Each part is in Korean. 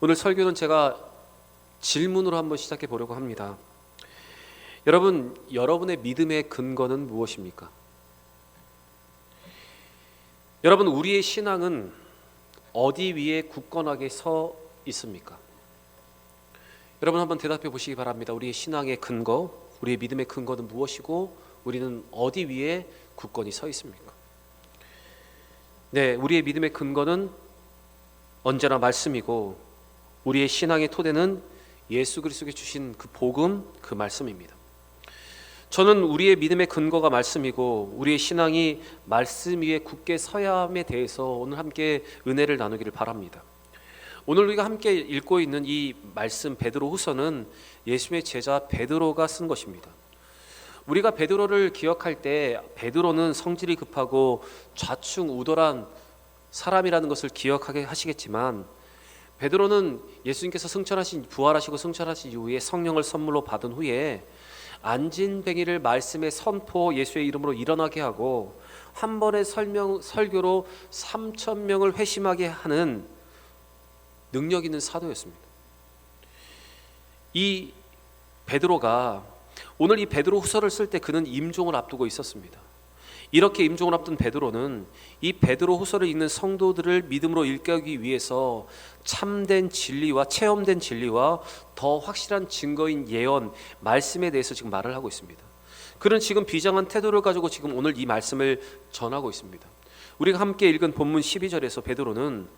오늘 설교는 제가 질문으로 한번 시작해 보려고 합니다. 여러분, 여러분의 믿음의 근거는 무엇입니까? 여러분, 우리의 신앙은 어디 위에 굳건하게 서 있습니까? 여러분 한번 대답해 보시기 바랍니다. 우리의 신앙의 근거, 우리의 믿음의 근거는 무엇이고 우리는 어디 위에 굳건히 서 있습니까? 네, 우리의 믿음의 근거는 언제나 말씀이고 우리의 신앙의 토대는 예수 그리스도께 주신 그 복음, 그 말씀입니다. 저는 우리의 믿음의 근거가 말씀이고 우리의 신앙이 말씀 위에 굳게 서야 함에 대해서 오늘 함께 은혜를 나누기를 바랍니다. 오늘 우리가 함께 읽고 있는 이 말씀 베드로 후서는 예수님의 제자 베드로가 쓴 것입니다. 우리가 베드로를 기억할 때 베드로는 성질이 급하고 좌충우돌한 사람이라는 것을 기억하게 하시겠지만 베드로는 예수님께서 승천하신 부활하시고 승천하신 이후에 성령을 선물로 받은 후에 안진 뱅이를 말씀의 선포 예수의 이름으로 일어나게 하고 한 번의 설명 설교로 3천 명을 회심하게 하는 능력 있는 사도였습니다. 이 베드로가 오늘 이 베드로 후서를 쓸 때 그는 임종을 앞두고 있었습니다. 이렇게 임종을 앞둔 베드로는 이 베드로 후서를 읽는 성도들을 믿음으로 일깨우기 위해서 참된 진리와 체험된 진리와 더 확실한 증거인 예언, 말씀에 대해서 지금 말을 하고 있습니다. 그는 지금 비장한 태도를 가지고 지금 오늘 이 말씀을 전하고 있습니다. 우리가 함께 읽은 본문 12절에서 베드로는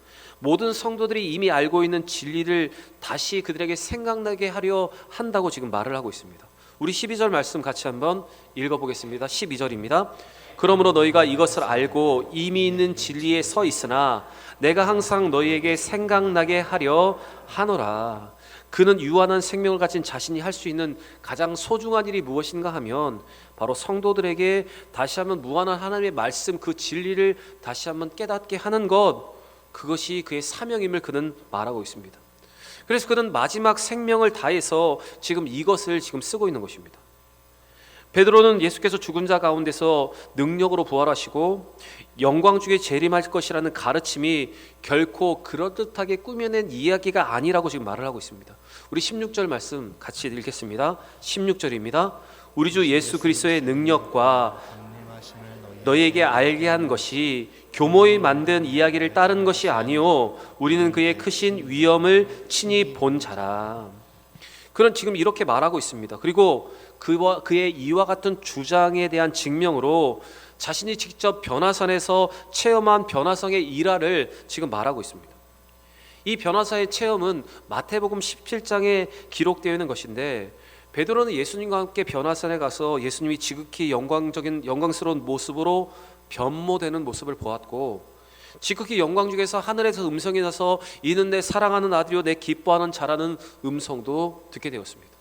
모든 성도들이 이미 알고 있는 진리를 다시 그들에게 생각나게 하려 한다고 지금 말을 하고 있습니다. 우리 12절 말씀 같이 한번 읽어보겠습니다. 12절입니다. 그러므로 너희가 이것을 알고 이미 있는 진리에 서 있으나 내가 항상 너희에게 생각나게 하려 하노라. 그는 유한한 생명을 가진 자신이 할 수 있는 가장 소중한 일이 무엇인가 하면 바로 성도들에게 다시 한번 무한한 하나님의 말씀 그 진리를 다시 한번 깨닫게 하는 것 그것이 그의 사명임을 그는 말하고 있습니다. 그래서 그는 마지막 생명을 다해서 지금 이것을 지금 쓰고 있는 것입니다. 베드로는 예수께서 죽은 자 가운데서 능력으로 부활하시고 영광 중에 재림할 것이라는 가르침이 결코 그럴듯하게 꾸며낸 이야기가 아니라고 지금 말을 하고 있습니다. 우리 16절 말씀 같이 읽겠습니다. 16절입니다. 우리 주 예수 그리스도의 능력과 너희에게 알게 한 것이 교모에 만든 이야기를 따른 것이 아니요 우리는 그의 크신 위엄을 친히 본 자라. 그는 지금 이렇게 말하고 있습니다. 그리고 그와 그의 이와 같은 주장에 대한 증명으로 자신이 직접 변화산에서 체험한 변화성의 일화를 지금 말하고 있습니다. 이 변화사의 체험은 마태복음 17장에 기록되어 있는 것인데 베드로는 예수님과 함께 변화산에 가서 예수님이 지극히 영광적인 영광스러운 모습으로 변모되는 모습을 보았고 지극히 영광 중에서 하늘에서 음성이 나서 이는 내 사랑하는 아들이요 내 기뻐하는 자라는 음성도 듣게 되었습니다.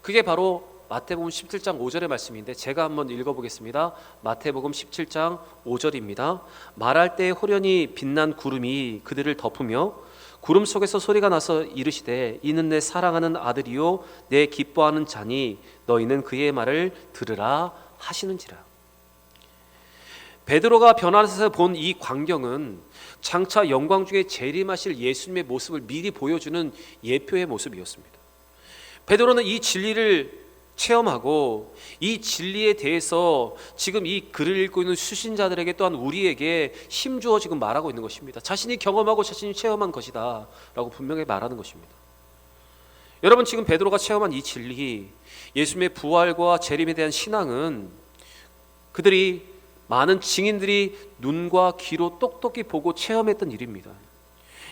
그게 바로 마태복음 17장 5절의 말씀인데 제가 한번 읽어보겠습니다. 마태복음 17장 5절입니다. 말할 때 호련히 빛난 구름이 그들을 덮으며 구름 속에서 소리가 나서 이르시되 이는 내 사랑하는 아들이요 내 기뻐하는 자니 너희는 그의 말을 들으라 하시는지라. 베드로가 변화에서 본 이 광경은 장차 영광 중에 재림하실 예수님의 모습을 미리 보여주는 예표의 모습이었습니다. 베드로는 이 진리를 체험하고 이 진리에 대해서 지금 이 글을 읽고 있는 수신자들에게 또한 우리에게 힘주어 지금 말하고 있는 것입니다. 자신이 경험하고 자신이 체험한 것이다라고 분명히 말하는 것입니다. 여러분 지금 베드로가 체험한 이 진리, 예수님의 부활과 재림에 대한 신앙은 그들이 많은 증인들이 눈과 귀로 똑똑히 보고 체험했던 일입니다.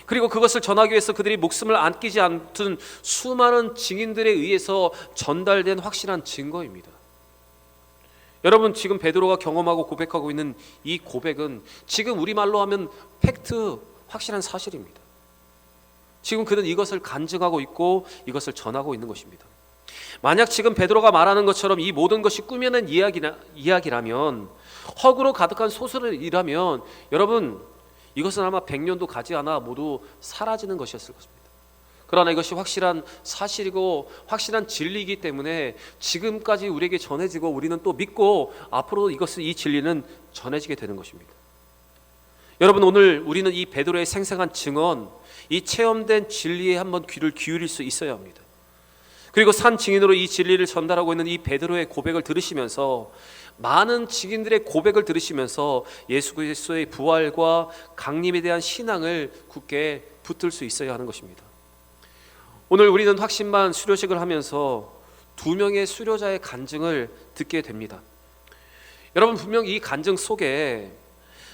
그리고 그것을 전하기 위해서 그들이 목숨을 안기지 않던 수많은 증인들에 의해서 전달된 확실한 증거입니다. 여러분 지금 베드로가 경험하고 고백하고 있는 이 고백은 지금 우리말로 하면 팩트 확실한 사실입니다. 지금 그는 이것을 간증하고 있고 이것을 전하고 있는 것입니다. 만약 지금 베드로가 말하는 것처럼 이 모든 것이 꾸며낸 이야기나, 이야기라면 허구로 가득한 소설이라면 여러분 이것은 아마 100년도 가지 않아 모두 사라지는 것이었을 것입니다. 그러나 이것이 확실한 사실이고 확실한 진리이기 때문에 지금까지 우리에게 전해지고 우리는 또 믿고 앞으로 이것을 이 진리는 전해지게 되는 것입니다. 여러분 오늘 우리는 이 베드로의 생생한 증언, 이 체험된 진리에 한번 귀를 기울일 수 있어야 합니다. 그리고 산 증인으로 이 진리를 전달하고 있는 이 베드로의 고백을 들으시면서 많은 증인들의 고백을 들으시면서 예수 그리스도의 부활과 강림에 대한 신앙을 굳게 붙들 수 있어야 하는 것입니다. 오늘 우리는 확신만 수료식을 하면서 두 명의 수료자의 간증을 듣게 됩니다. 여러분 분명 이 간증 속에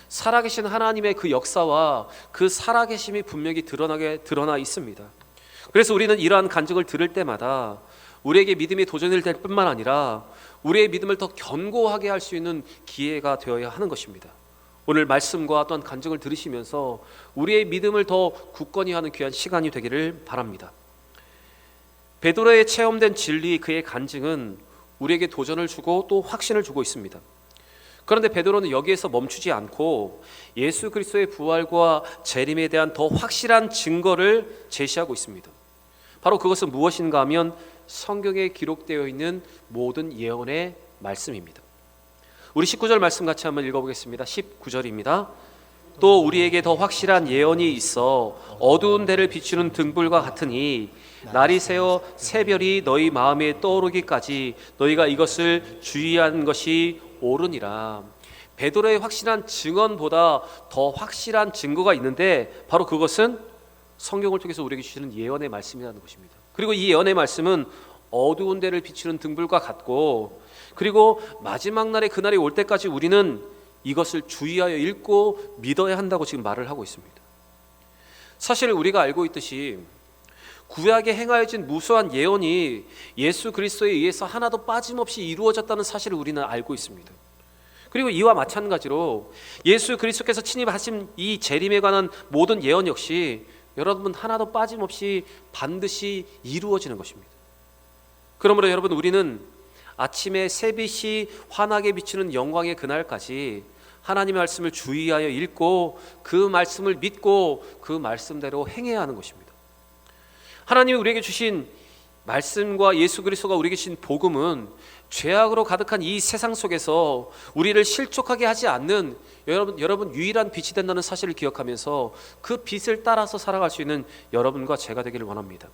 살아계신 하나님의 그 역사와 그 살아계심이 분명히 드러나게 드러나 있습니다. 그래서 우리는 이러한 간증을 들을 때마다 우리에게 믿음이 도전이 될 뿐만 아니라 우리의 믿음을 더 견고하게 할 수 있는 기회가 되어야 하는 것입니다. 오늘 말씀과 또한 간증을 들으시면서 우리의 믿음을 더 굳건히 하는 귀한 시간이 되기를 바랍니다. 베드로의 체험된 진리 그의 간증은 우리에게 도전을 주고 또 확신을 주고 있습니다. 그런데 베드로는 여기에서 멈추지 않고 예수 그리스도의 부활과 재림에 대한 더 확실한 증거를 제시하고 있습니다. 바로 그것은 무엇인가 하면 성경에 기록되어 있는 모든 예언의 말씀입니다. 우리 19절 말씀 같이 한번 읽어보겠습니다. 19절입니다. 또 우리에게 더 확실한 예언이 있어 어두운 데를 비추는 등불과 같으니 날이 새어 새별이 너희 마음에 떠오르기까지 너희가 이것을 주의한 것이 옳으니라. 베드로의 확실한 증언보다 더 확실한 증거가 있는데 바로 그것은 성경을 통해서 우리에게 주시는 예언의 말씀이라는 것입니다. 그리고 이 예언의 말씀은 어두운 데를 비추는 등불과 같고 그리고 마지막 날에 그날이 올 때까지 우리는 이것을 주의하여 읽고 믿어야 한다고 지금 말을 하고 있습니다. 사실 우리가 알고 있듯이 구약에 행하여진 무수한 예언이 예수 그리스도에 의해서 하나도 빠짐없이 이루어졌다는 사실을 우리는 알고 있습니다. 그리고 이와 마찬가지로 예수 그리스도께서 친입하신 이 재림에 관한 모든 예언 역시 여러분 하나도 빠짐없이 반드시 이루어지는 것입니다. 그러므로 여러분 우리는 아침에 새빛이 환하게 비치는 영광의 그날까지 하나님의 말씀을 주의하여 읽고 그 말씀을 믿고 그 말씀대로 행해야 하는 것입니다. 하나님이 우리에게 주신 말씀과 예수 그리스도가 우리에게 주신 복음은 죄악으로 가득한 이 세상 속에서 우리를 실족하게 하지 않는 여러분 여러분 유일한 빛이 된다는 사실을 기억하면서 그 빛을 따라서 살아갈 수 있는 여러분과 제가 되기를 원합니다.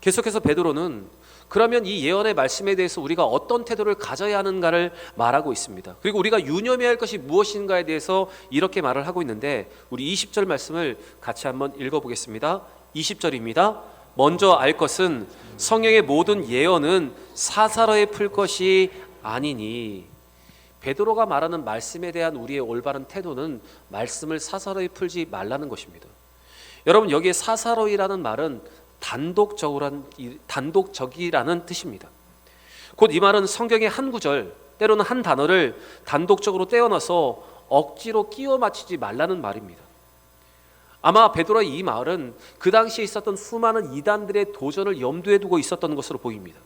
계속해서 베드로는 그러면 이 예언의 말씀에 대해서 우리가 어떤 태도를 가져야 하는가를 말하고 있습니다. 그리고 우리가 유념해야 할 것이 무엇인가에 대해서 이렇게 말을 하고 있는데 우리 20절 말씀을 같이 한번 읽어 보겠습니다. 20절입니다. 먼저 알 것은 성경의 모든 예언은 사사로에 풀 것이 아니니 베드로가 말하는 말씀에 대한 우리의 올바른 태도는 말씀을 사사로이 풀지 말라는 것입니다. 여러분 여기에 사사로이라는 말은 단독적으란 단독적이라는 뜻입니다. 곧 이 말은 성경의 한 구절 때로는 한 단어를 단독적으로 떼어놔서 억지로 끼워 맞추지 말라는 말입니다. 아마 베드로의 이 말은 그 당시에 있었던 수많은 이단들의 도전을 염두에 두고 있었던 것으로 보입니다.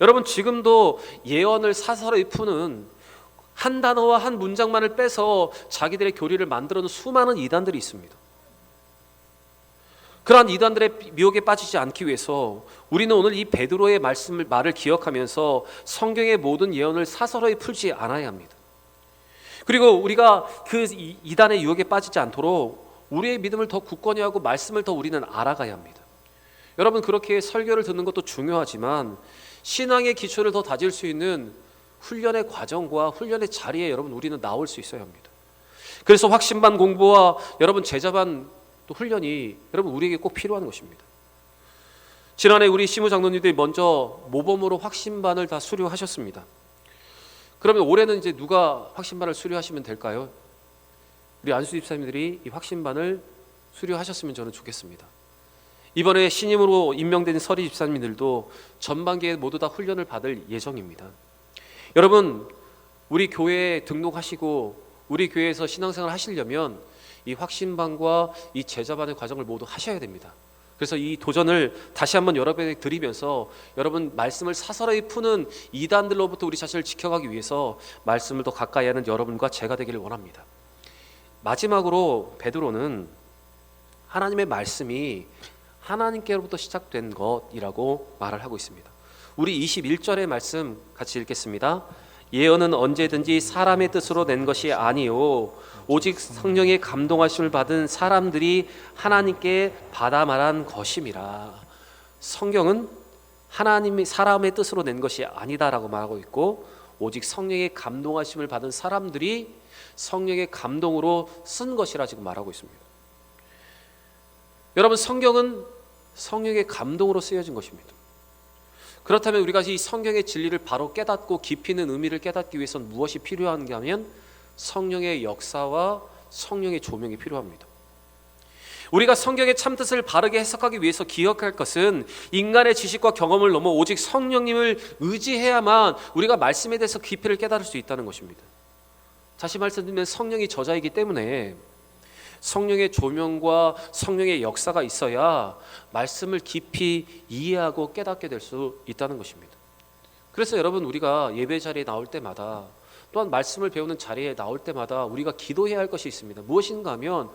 여러분 지금도 예언을 사사로이 푸는 한 단어와 한 문장만을 빼서 자기들의 교리를 만들어놓은 수많은 이단들이 있습니다. 그러한 이단들의 미혹에 빠지지 않기 위해서 우리는 오늘 이 베드로의 말씀을 말을 기억하면서 성경의 모든 예언을 사서로이 풀지 않아야 합니다. 그리고 우리가 그 이단의 유혹에 빠지지 않도록 우리의 믿음을 더 굳건히 하고 말씀을 더 우리는 알아가야 합니다. 여러분 그렇게 설교를 듣는 것도 중요하지만 신앙의 기초를 더 다질 수 있는 훈련의 과정과 훈련의 자리에 여러분 우리는 나올 수 있어야 합니다. 그래서 확신반 공부와 여러분 제자반 또 훈련이 여러분 우리에게 꼭 필요한 것입니다. 지난해 우리 시무 장로님들이 먼저 모범으로 확신반을 다 수료하셨습니다. 그러면 올해는 이제 누가 확신반을 수료하시면 될까요? 우리 안수 집사님들이 이 확신반을 수료하셨으면 저는 좋겠습니다. 이번에 신임으로 임명된 서리 집사님들도 전반기에 모두 다 훈련을 받을 예정입니다. 여러분, 우리 교회에 등록하시고 우리 교회에서 신앙생활 하시려면 이 확신반과 이 제자반의 과정을 모두 하셔야 됩니다. 그래서 이 도전을 다시 한번 여러분에게 드리면서 여러분 말씀을 사설하게 푸는 이단들로부터 우리 자신을 지켜가기 위해서 말씀을 더 가까이 하는 여러분과 제가 되기를 원합니다. 마지막으로 베드로는 하나님의 말씀이 하나님께로부터 시작된 것이라고 말을 하고 있습니다. 우리 21절의 말씀 같이 읽겠습니다. 예언은 언제든지 사람의 뜻으로 낸 것이 아니요 오직 성령의 감동하심을 받은 사람들이 하나님께 받아 말한 것임이라. 성경은 하나님이 사람의 뜻으로 낸 것이 아니다라고 말하고 있고 오직 성령의 감동하심을 받은 사람들이 성령의 감동으로 쓴 것이라 지금 말하고 있습니다. 여러분 성경은 성령의 감동으로 쓰여진 것입니다. 그렇다면 우리가 이 성경의 진리를 바로 깨닫고 깊이 있는 의미를 깨닫기 위해서는 무엇이 필요한가 하면 성령의 역사와 성령의 조명이 필요합니다. 우리가 성경의 참뜻을 바르게 해석하기 위해서 기억할 것은 인간의 지식과 경험을 넘어 오직 성령님을 의지해야만 우리가 말씀에 대해서 깊이를 깨달을 수 있다는 것입니다. 다시 말씀드리면 성령이 저자이기 때문에 성령의 조명과 성령의 역사가 있어야 말씀을 깊이 이해하고 깨닫게 될 수 있다는 것입니다. 그래서 여러분 우리가 예배 자리에 나올 때마다 또한 말씀을 배우는 자리에 나올 때마다 우리가 기도해야 할 것이 있습니다. 무엇인가 하면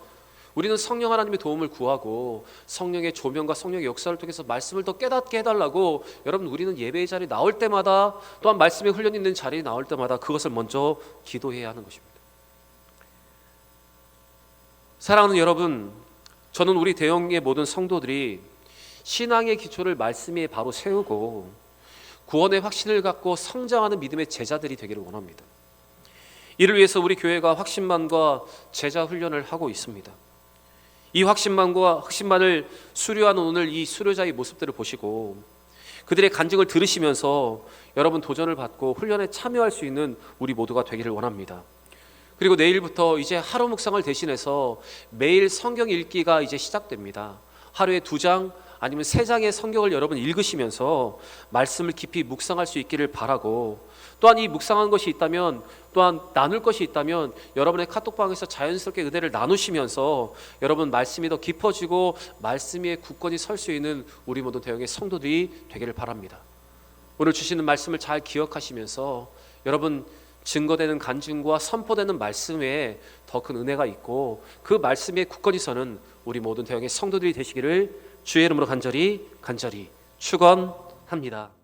우리는 성령 하나님의 도움을 구하고 성령의 조명과 성령의 역사를 통해서 말씀을 더 깨닫게 해달라고 여러분 우리는 예배의 자리에 나올 때마다 또한 말씀의 훈련이 있는 자리에 나올 때마다 그것을 먼저 기도해야 하는 것입니다. 사랑하는 여러분, 저는 우리 대형의 모든 성도들이 신앙의 기초를 말씀 위에 바로 세우고 구원의 확신을 갖고 성장하는 믿음의 제자들이 되기를 원합니다. 이를 위해서 우리 교회가 확신만과 제자 훈련을 하고 있습니다. 이 확신만과 확신만을 수료하는 오늘 이 수료자의 모습들을 보시고 그들의 간증을 들으시면서 여러분 도전을 받고 훈련에 참여할 수 있는 우리 모두가 되기를 원합니다. 그리고 내일부터 이제 하루 묵상을 대신해서 매일 성경 읽기가 이제 시작됩니다. 하루에 두 장 아니면 세 장의 성경을 여러분 읽으시면서 말씀을 깊이 묵상할 수 있기를 바라고 또한 이 묵상한 것이 있다면 또한 나눌 것이 있다면 여러분의 카톡방에서 자연스럽게 은혜를 나누시면서 여러분 말씀이 더 깊어지고 말씀 위에 굳건히 설 수 있는 우리 모든 대형의 성도들이 되기를 바랍니다. 오늘 주시는 말씀을 잘 기억하시면서 여러분 증거되는 간증과 선포되는 말씀 외에 더 큰 은혜가 있고 그 말씀에 굳건히 서는 우리 모든 대형의 성도들이 되시기를 주의 이름으로 간절히 간절히 축원합니다.